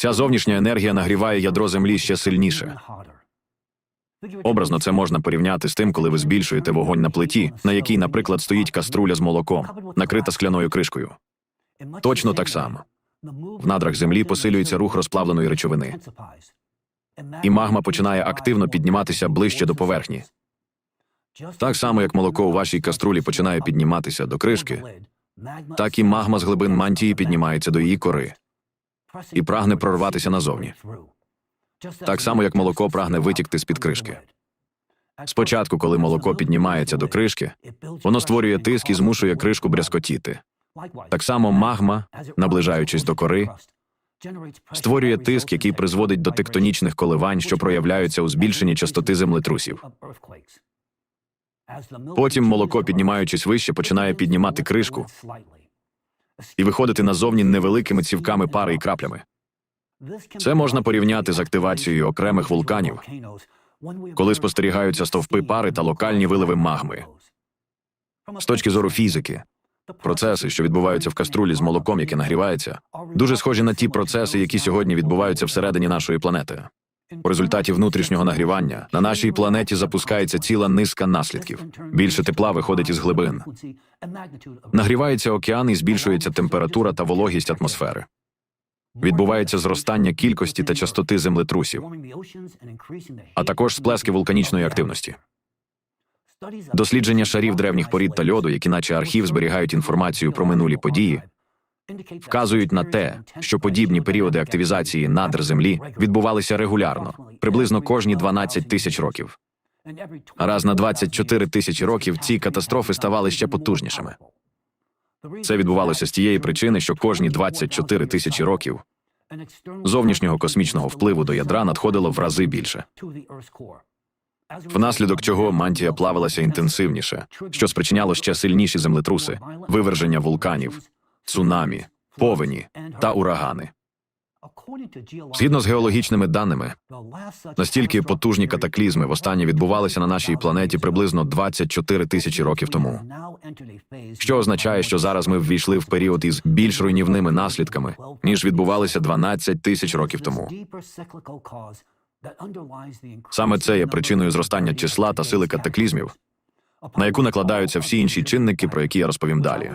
Ця зовнішня енергія нагріває ядро землі ще сильніше. Образно це можна порівняти з тим, коли ви збільшуєте вогонь на плиті, на якій, наприклад, стоїть каструля з молоком, накрита скляною кришкою. Точно так само. В надрах землі посилюється рух розплавленої речовини, І магма починає активно підніматися ближче до поверхні. Так само, як молоко у вашій каструлі починає підніматися до кришки, так і магма з глибин мантії піднімається до її кори і прагне прорватися назовні. Так само, як молоко прагне витікти з-під кришки. Спочатку, коли молоко піднімається до кришки, воно створює тиск і змушує кришку брязкотіти. Так само магма, наближаючись до кори, створює тиск, який призводить до тектонічних коливань, що проявляються у збільшенні частоти землетрусів. Потім молоко, піднімаючись вище, починає піднімати кришку і виходити назовні невеликими цівками пари і краплями. Це можна порівняти з активацією окремих вулканів, коли спостерігаються стовпи пари та локальні виливи магми. З точки зору фізики, процеси, що відбуваються в каструлі з молоком, яке нагрівається, дуже схожі на ті процеси, які сьогодні відбуваються всередині нашої планети. У результаті внутрішнього нагрівання на нашій планеті запускається ціла низка наслідків. Більше тепла виходить із глибин. Нагрівається океан і збільшується температура та вологість атмосфери. Відбувається зростання кількості та частоти землетрусів, а також сплески вулканічної активності. Дослідження шарів древніх порід та льоду, які наче архів зберігають інформацію про минулі події, вказують на те, що подібні періоди активізації надр землі відбувалися регулярно, приблизно кожні 12 тисяч років. Раз на 24 тисячі років ці катастрофи ставали ще потужнішими. Це відбувалося з тієї причини, що кожні 24 тисячі років зовнішнього космічного впливу до ядра надходило в рази більше, внаслідок чого мантія плавилася інтенсивніше, що спричиняло ще сильніші землетруси, виверження вулканів, цунамі, повені та урагани. Згідно з геологічними даними, настільки потужні катаклізми востаннє відбувалися на нашій планеті приблизно 24 тисячі років тому. Що означає, що зараз ми ввійшли в період із більш руйнівними наслідками, ніж відбувалися 12 тисяч років тому. Саме це є причиною зростання числа та сили катаклізмів, на яку накладаються всі інші чинники, про які я розповім далі.